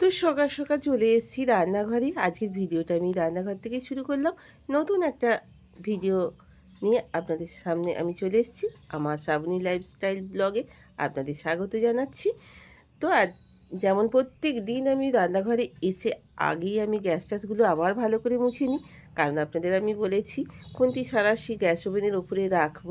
তো সকাল সকাল চলে এসেছি রান্নাঘরে। আজকের ভিডিওটা আমি রান্নাঘর থেকে শুরু করলাম। নতুন একটা ভিডিও নিয়ে আপনাদের সামনে আমি চলে এসেছি। আমার শ্রাবণী লাইফস্টাইল ব্লগে আপনাদের স্বাগত জানাচ্ছি। তো আজ যেমন প্রত্যেক দিন আমি রান্নাঘরে এসে আগেই আমি গ্যাস ট্যাসগুলো আবার ভালো করে মুছে নিই। কারণ আপনাদের আমি বলেছি, খুন্তি সারাশি গ্যাস ওভেনের ওপরে রাখব।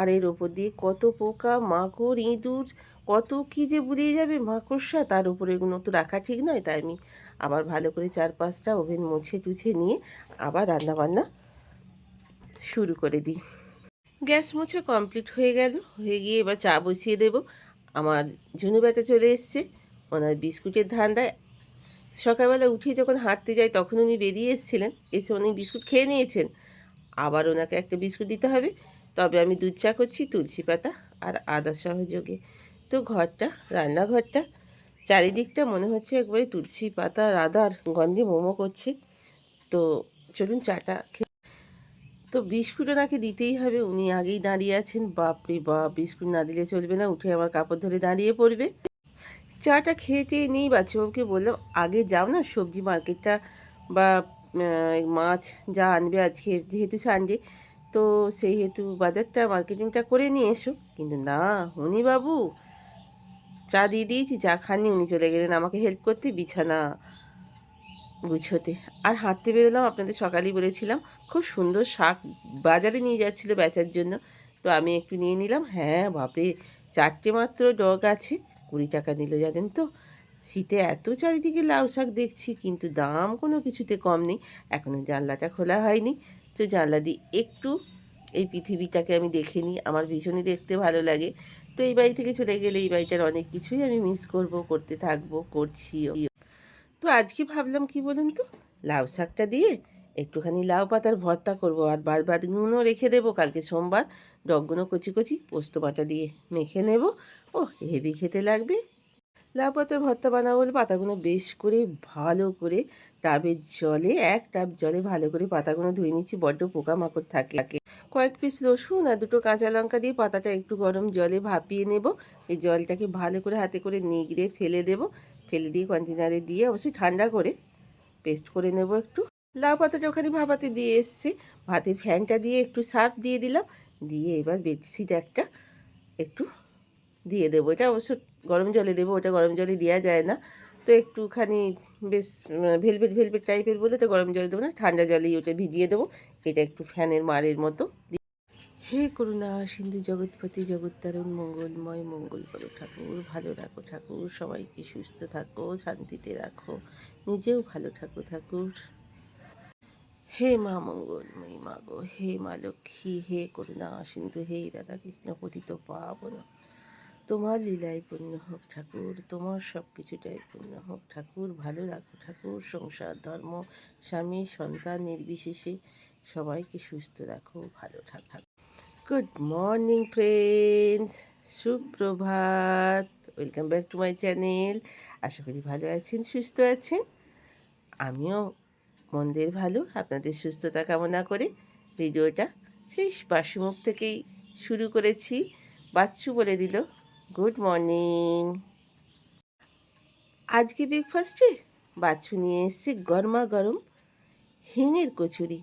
আর এর ওপর দিয়ে কত পোকা, মাকড়, ইঁদুর কত কী যে বুড়িয়ে যাবে, মাকড়সা, তার উপরে এগুলো তো রাখা ঠিক নয়। তাই আমি আবার ভালো করে চার পাঁচটা ওভেন মুছে টুছে নিয়ে আবার রান্নাবান্না শুরু করে দিই। গ্যাস মুছে কমপ্লিট হয়ে গেল। হয়ে গিয়ে এবার চা বসিয়ে দেব। আমার ঝুনু বেটা চলে এসছে। ওনার বিস্কুটের ধান্দায় সকালবেলা উঠে যখন হাঁটতে যাই তখন উনি বেরিয়ে এসেছিলেন। এসে উনি বিস্কুট খেয়ে নিয়েছেন। আবার ওনাকে একটা বিস্কুট দিতে হবে। তবে আমি দুধ চা করছি, তুলসী পাতা আর আদা সহযোগে। তো ঘরটা, রান্নাঘরটা। চারিদিকটা মনে হচ্ছে একবারে তুলসী পাতা আদার গন্ধে মোমো করছে। তো চলুন চাটা খেয়ে তো বিস্কুটও নাকি দিতেই হবে। উনি আগেই দাঁড়িয়ে আছেন। বাপরে বাপ, বিস্কুট না দিলে চলবে না। উঠে আমার কাপড় ধরে দাঁড়িয়ে পড়বে। চাটা খেয়ে টেয়ে নিই। বাচ্চাবাবুকে বললাম, আগে যাও না সবজি মার্কেটটা বা মাছ যা আনবে আজকে, যেহেতু সানডে তো সেই হেতু বাজারটা, মার্কেটিংটা করে নিয়ে এসো। কিন্তু না উনি বাবু চা দিয়ে দিয়েছি, চা খাননি, উনি চলে গেলেন আমাকে হেল্প করতে, বিছানা গুছোতে। আর হাঁটতে বেরোলাম, আপনাদের সকালেই বলেছিলাম, খুব সুন্দর শাক বাজারে নিয়ে যাচ্ছিল বেচার জন্য। তো আমি একটু নিয়ে নিলাম হ্যাঁ বাপরে, চারটে মাত্র ডগ আছে, কুড়ি টাকা নিল জানেন তো। শীতে এত চারিদিকে লাউ শাক দেখছি, কিন্তু দাম কোনো কিছুতে কম নেই। এখনও জানলাটা খোলা হয়নি। তো জানলা দিয়ে একটু এই পৃথিবীটাকে আমি দেখে নিই, আমার ভীষণই দেখতে ভালো লাগে। তো এই বাড়ি থেকে চলে গেলে এই বাড়িটার অনেক কিছুই আমি মিস করব, করতে থাকব করছিও তো আজকে ভাবলাম কি বলুন তো? লাউ শাকটা দিয়ে একটুখানি লাউ পাতার ভর্তা করব আর বাদ বাদগুলো রেখে দেবো, কালকে সোমবার ডগগুলো কচি কচি পোস্ত বাটা দিয়ে মেখে নেব। ও হেভি খেতে লাগবে। লাউ পাতার ভর্তা বানাবো বলে পাতাগুলো বেশ করে ভালো করে টাবের জলে, এক টাব জলে ভালো করে পাতাগুলো ধুয়ে নিচ্ছি, বড্ড পোকামাকড় থাকে। কয়েক পিস রসুন আর দুটো কাঁচা লঙ্কা দিয়ে পাতাটা একটু গরম জলে ভাপিয়ে নেব। এই জলটাকে ভালো করে হাতে করে নিগড়ে ফেলে দেব। ফেলে দিয়ে কন্টেনারে দিয়ে অবশ্যই ঠান্ডা করে পেস্ট করে নেব একটু। লাউ পাতাটা ওখানে ভাপাতে দিয়ে এসছে। ভাতের ফ্যানটা দিয়ে একটু সার্ফ দিয়ে দিলাম। দিয়ে এবার বেডশিট একটা একটু দিয়ে দেবো। এটা অবশ্য গরম জলে দেবো, ওটা গরম জলে দেওয়া যায় না। তো একটুখানি বেশ ভেলভেট ভেলভেট টাইপের বলে ওটা গরম জলে দেবো না, ঠান্ডা জলেই ওটা ভিজিয়ে দেবো, এটা একটু ফ্যানের মারের মতো। হে করুণা, সিন্ধু জগৎপতি, জগত্তারণ, মঙ্গলময় মঙ্গল করো ঠাকুর, ভালো রাখো ঠাকুর, সবাইকে সুস্থ থাকো, শান্তিতে রাখো, নিজেও ভালো থাকো ঠাকুর। হে মা মঙ্গলময়ী মা গো, হে মা লক্ষ্মী, হে করুণা, সিন্ধু, হে রাধা কৃষ্ণ, পতিত পাবন। তোমার লীলায় পূর্ণ হোক ঠাকুর, তোমার সব কিছুটাই পূর্ণ হোক ঠাকুর, ভালো রাখো ঠাকুর, সংসার, ধর্ম, স্বামী, সন্তান, নির্বিশেষে সবাইকে সুস্থ রাখো, ভালো থাক গুড মর্নিং ফ্রেন্ডস সুপ্রভাত। Welcome back to my channel আশা করি ভালো আছেন, সুস্থ আছেন। আমিও মন্দের ভালো, আপনাদের সুস্থতা কামনা করে ভিডিওটা সেই বাসিমুখ থেকেই শুরু করেছি। বাচ্চু বলে দিল গুড মর্নিং আজকে ব্রেকফাস্টে বাচ্চু নিয়ে এসছে গরমা গরম হিঙের কচুরি।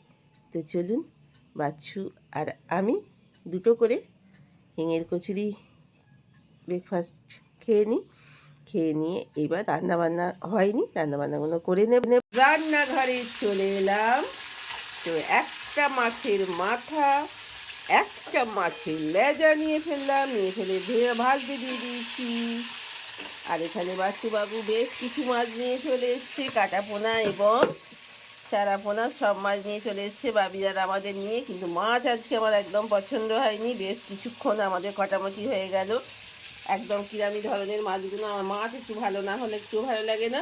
তো চলুন বাচ্চু আর আমি দুটো করে হিঙের কচুরি ব্রেকফাস্ট খেয়ে নিই। খেয়ে নিয়ে এবার রান্নাবান্না হয়নি, রান্নাবান্নাগুলো করে নেব। রান্নাঘরে চলে এলাম। তো একটা মাছের মাথা একটা মাছের লেজা নিয়ে ফেললাম, নিয়ে ফেলে ধুয়ে ভাজতে দিয়ে দিয়েছি। আর এখানে বাচ্চুবাবু বেশ কিছু মাছ নিয়ে চলে এসছে কাটা পোনা এবং চারা পোনা সব মাছ নিয়ে চলে এসছে, বাবিরার আমাদের নিয়ে। কিন্তু মাছ আজকে আমার একদম পছন্দ হয়নি, বেশ কিছুক্ষণ আমাদের কটামটি হয়ে গেল। একদম কিরামি ধরনের মাছগুলো, আমার মাছ একটু ভালো না হলে একটু ভালো লাগে না।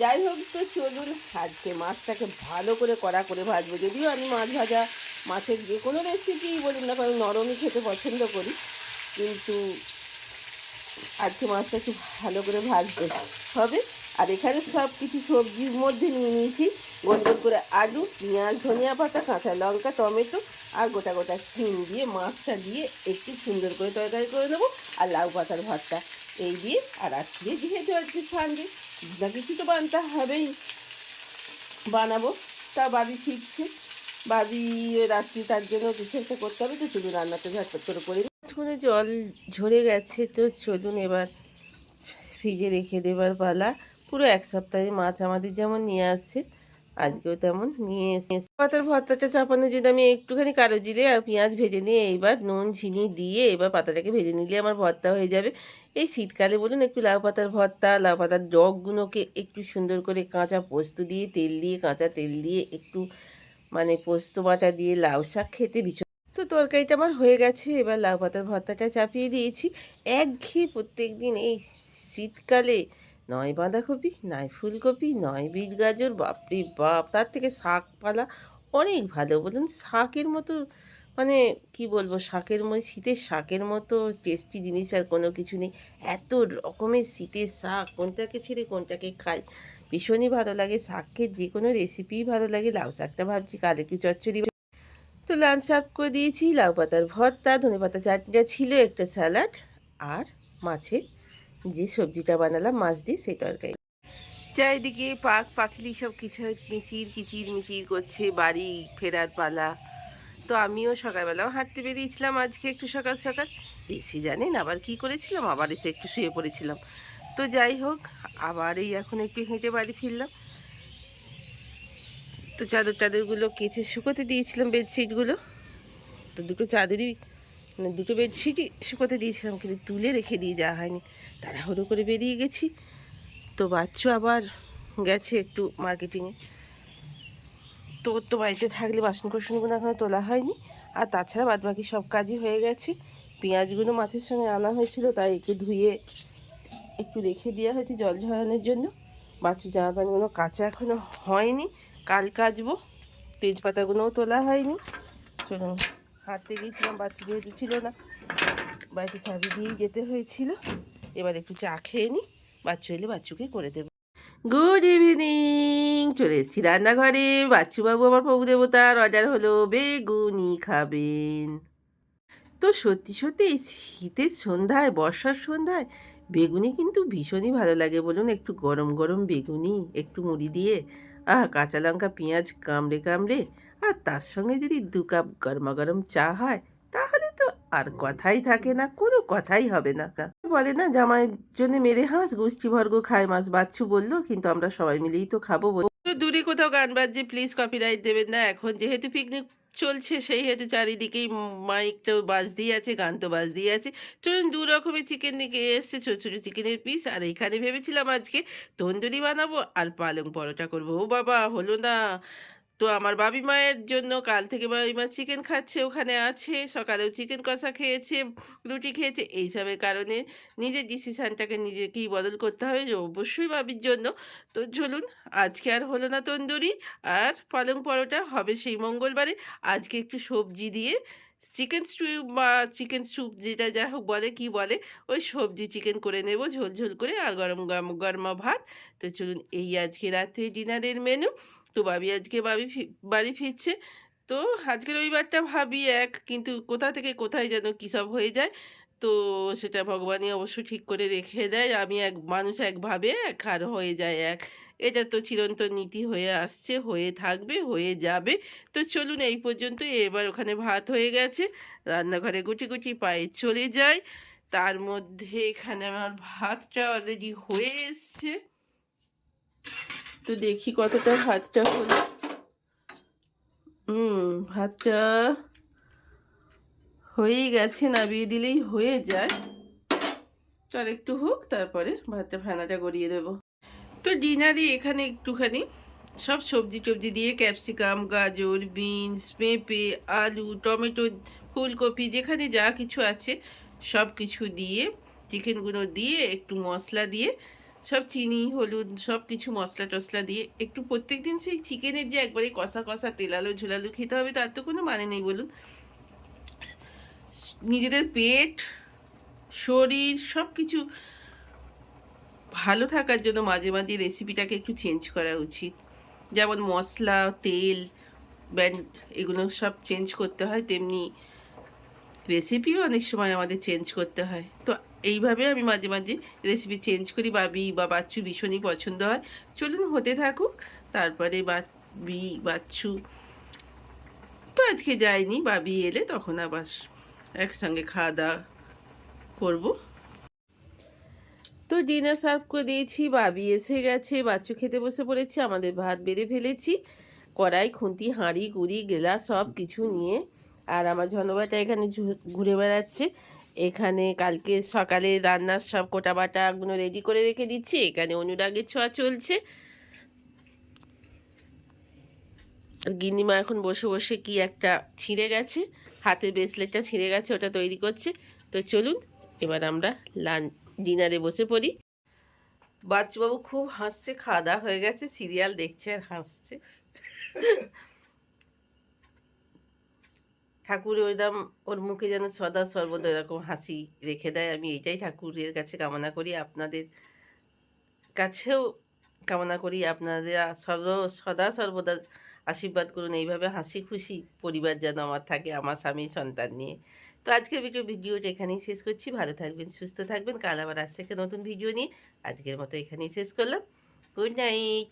যাই হোক তো চলুন, আজকে মাছটাকে ভালো করে কড়া করে ভাজবো। যদিও আমি মাছ ভাজা মাছের যে কোনো রেসিপি বলুন না কারণ নরমই খেতে পছন্দ করি। কিন্তু আজকে মাছটা একটু ভালো করে ভাজতে হবে? আর এখানে সব কিছু সবজির মধ্যে নিয়ে নিয়েছি। গোল গোল করে আলু, পেঁয়াজ, ধনিয়া পাতা, কাঁচা লঙ্কা, টমেটো আর গোটা গোটা শিম দিয়ে মাছটা দিয়ে একটু সুন্দর করে তরকারি করে নেব। আর লাউ পাতার ভাতটা এই দিয়ে আর আজকে যেহেতু আজকে সানডে। না কিছু তো বানতে হবেই। বানাবো। তা বাড়ি ফিরছে। বাড়ি রাত্রি তার জন্য কিছু একটা করতে হবে, তো চলুন রান্নাটা ঝটপট করে করে। মাঝখানে জল ঝরে গেছে, তো চলুন এবার ফ্রিজে রেখে দেবার পালা। পুরো এক সপ্তাহে মাছ আমাদের যেমন নিয়ে আসছে আজকেও তেমন নিয়ে এসে পাতার ভর্তাটা চাপানোর জন্য আমি একটুখানি কালো জিরে আর পেঁয়াজ ভেজে নিয়ে এইবার নুন চিনি দিয়ে এবার পাতাটাকে ভেজে নিলে আমার ভর্তা হয়ে যাবে। এই শীতকালে বলুন একটু লাউ পাতার ভর্তা, লাউ পাতার ডগগুলোকে একটু সুন্দর করে কাঁচা পোস্ত দিয়ে, তেল দিয়ে, কাঁচা তেল দিয়ে একটু মানে পোস্ত বাটা দিয়ে লাউ শাক খেতে ভীষণ তো তরকারিটা আমার হয়ে গেছে, এবার লাউ পাতার ভর্তাটা চাপিয়ে দিয়েছি। একঘেয়ে প্রত্যেক দিন এই শীতকালে নয় বাঁধাকপি, নয় ফুলকপি, নয় বিট গাজর, বাপরে বাপ, তার থেকে শাক পালা অনেক ভালো। বলুন, শাকের মতো মানে কি বলব, শাকের মধ্যে শীতের শাকের মতো টেস্টি জিনিস আর কোনো কিছু নেই। এত রকমের শীতের শাক, কোনটাকে ছেড়ে কোনটাকে খাই। ভীষণই ভালো লাগে শাকের যে কোনো রেসিপিই ভালো লাগে। লাউ শাকটা ভাবছি কাল একটু চচ্চড়ি তো লাঞ্চ সার্ভ করে দিয়েছি, লাউ পাতার ভর্তা, ধনে পাতা চাটনিটা ছিল একটা স্যালাড আর মাছের যে সবজিটা বানালাম, মাছ দিয়ে সেই তরকারি। চারিদিকে পাক, পাখিলি সব কিছু মিচির, কিচির, মিচির করছে, বাড়ি ফেরার পালা। তো আমিও সকালবেলাও হাঁটতে বেরিয়েছিলাম আজকে একটু সকাল সকাল। এসে জানেন আবার কি করেছিলাম? আবার এসে একটু শুয়ে পড়েছিলাম। তো যাই হোক আবার এই এখন একটু হেঁটে বাড়ি ফিরলাম। তো চাদর টাদরগুলো কেচে শুকোতে দিয়েছিলাম বেডশিটগুলো। তো দুটো চাদরই মানে দুটো বেডশিটই শুকোতে দিয়েছিলাম, কিন্তু তুলে রেখে দিয়ে যাওয়া হয়নি। তাড়াহুড়ো করে বেরিয়ে গেছি। তো বাচ্চু আবার গেছে একটু মার্কেটিংয়ে তো তো বাড়িতে থাকলে বাসন কোসনগুলো এখনও তোলা হয়নি। আর তাছাড়া বাদ বাকি সব কাজই হয়ে গেছে। পেঁয়াজগুলো মাছের সঙ্গে আনা হয়েছিল, তাই একটু ধুয়ে একটু রেখে দেওয়া হয়েছে জল ঝরানোর জন্য। বাচ্চু জামা প্যান্টগুলো কাঁচা এখনও হয়নি। কাল কাচবো। তেজপাতাগুলোও তোলা হয়নি। চলুন, হাঁটতে গিয়েছিলাম বাচ্চু যেহেতু ছিল না, বাড়িতে চাবি দিয়েই যেতে হয়েছিল। এবার একটু চা খেয়ে নিই বাচ্চু এলে বাচ্চুকে করে দেবো। গুড ইভিনিং চলে এসেছি রান্নাঘরে। বাচ্চুবাবু আমার প্রভু দেবতার অর্ডার হলো বেগুনি খাবেন। তো সত্যি সত্যি এই শীতের সন্ধ্যায়, বর্ষার সন্ধ্যায় বেগুনি কিন্তু ভীষণই ভালো লাগে। বলুন, একটু গরম গরম বেগুনি, একটু মুড়ি দিয়ে, আহ, কাঁচা লঙ্কা, পেঁয়াজ কামড়ে কামড়ে, আর তার সঙ্গে যদি দু কাপ গরমা গরম চা হয়, তাহলে তো আর কথাই থাকে না, কোনো কথাই হবে না। বলে, না, জামাইয়ের জন্য মেরে হাঁস গোষ্ঠীবর্গ খায় মাছ বাচ্চু বলল, কিন্তু আমরা সবাই মিলেই তো খাব দূরে কোথাও গান বাজছে প্লিজ কপিরাইট দেবেন না। এখন যেহেতু পিকনিক চলছে সেই হেতু চারিদিকেই মাইক তো বাজ দিয়ে আছে, গান তো বাজ দিয়ে আছে। চলুন, দু রকমের চিকেন দিকে এসছে ছোটো ছোটো চিকেনের পিস আর এইখানে ভেবেছিলাম আজকে তন্দুরি বানাবো আর পালং পরোটা করব। ও বাবা, হলো না। তো আমার বাবি মায়ের জন্য কাল থেকে বাবি মা চিকেন খাচ্ছে, ওখানে আছে, সকালেও চিকেন কষা খেয়েছে, রুটি খেয়েছে, এইসবের কারণে নিজের ডিসিশানটাকে নিজেকেই বদল করতে হবে যে অবশ্যই বাবির জন্য। তো চলুন, আজকে আর হলো না তন্দুরি, আর পালং পরোটা হবে সেই মঙ্গলবারে। আজকে একটু সবজি দিয়ে চিকেন স্টু বা চিকেন স্যুপ যেটা যা হোক বলে, কি বলে, ওই সবজি চিকেন করে নেব, ঝোল ঝোল করে আর গরম গরম গরমা ভাত। তো চলুন, এই আজকে রাতে ডিনারের মেনু তো বাবি আজকে ফি- বাড়ি ফিরছে। তো আজকে রবিবারটা ভাবি এক, কিন্তু কোথা থেকে কোথায় যেন কী সব হয়ে যায়, তো সেটা ভগবানই অবশ্য ঠিক করে রেখে দেয়। আমি এক, মানুষ একভাবে এক আর হয়ে যায় এক। এটা তো চিরন্তন নীতি হয়ে আসছে, হয়ে থাকবে, হয়ে যাবে। তো চলুন এই পর্যন্ত, এবার ওখানে ভাত হয়ে গেছে। রান্নাঘরে গুটি গুটি পায়ে চলে যায় তার মধ্যে এখানে আমার ভাতটা অলরেডি হয়ে এসছে। তো দেখি কতটা ভাতটা হলো। হুম ভাতটা হয়েই গেছে, নাবিয়ে দিলেই হয়ে যায়। চল একটু হোক, তারপরে ভাতটা ফেনাটা গড়িয়ে দেবো। তো ডিনারে এখানে একটুখানি সব সবজি টবজি দিয়ে ক্যাপসিকাম, গাজর, বিনস, পেঁপে, আলু, টমেটো, ফুলকপি, যেখানে যা কিছু আছে সব কিছু দিয়ে, চিকেনগুলো দিয়ে, একটু মশলা দিয়ে সব চিনি, হলুদ সব কিছু মশলা টশলা দিয়ে একটু প্রত্যেক দিন সেই চিকেনের যে একবারে কষা কষা তেলালো ঝোলালো খেতে হবে তার তো কোনো মানে নেই বলুন। নিজেদের পেট, শরীর সব কিছু ভালো থাকার জন্য মাঝে মাঝে রেসিপিটাকে একটু চেঞ্জ করা উচিত। যেমন মশলা, তেল, ব্যান, এগুলো সব চেঞ্জ করতে হয়, তেমনি রেসিপিও অনেক সময় আমাদের চেঞ্জ করতে হয়। তো এইভাবে আমি মাঝে মাঝে রেসিপি চেঞ্জ করি। বাবি বা বাচ্চু ভীষণই পছন্দ হয়। চলুন হতে থাকুক। তারপরে বাবি, বাচ্চু। তো আজকে যাইনি, বাবি এলে তখন আবার একসঙ্গে খাওয়া দাওয়া করব। তো ডিনার সার্ভ করে দিয়েছি, বাবি এসে গেছে, বাচ্চু খেতে বসে পড়েছি, আমাদের ভাত বেড়ে ফেলেছি। কড়াই, খুন্তি, হাঁড়ি, গুড়ি গেলা সব কিছু নিয়ে, আর আমার ঝনবাটা এখানে ঘুরে বেড়াচ্ছে। এখানে কালকে সকালে রান্নার সব কোটা বাটাগুলো রেডি করে রেখে দিচ্ছি। এখানে অনুরাগের ছোঁয়া চলছে। গিন্নিমা এখন বসে বসে কি একটা ছিঁড়ে গেছে, হাতের ব্রেসলেটটা ছিঁড়ে গেছে, ওটা তৈরি করছে। তো চলুন, এবার আমরা লান ডিনারে বসে পড়ি। বাচ্চুবাবু খুব হাসছে, খাওয়া দাওয়া হয়ে গেছে, সিরিয়াল দেখছে আর হাসছে। ঠাকুর ওইরকম ওর মুখে যেন সদা সর্বদা এরকম হাসি রেখে দেয়। আমি এইটাই ঠাকুরের কাছে কামনা করি, আপনাদের কাছেও কামনা করি, আপনাদের সর্ব, সদা সর্বদা আশীর্বাদ করুন, এইভাবে হাসি খুশি পরিবার যেন আমার থাকে, আমার স্বামী, সন্তান নিয়ে। তো আজকের ভিডিও, ভিডিওটা এখানেই শেষ করছি। ভালো থাকবেন, সুস্থ থাকবেন। কাল আবার আজ থেকে নতুন ভিডিও নিয়ে। আজকের মতো এখানেই শেষ করলাম। Good night!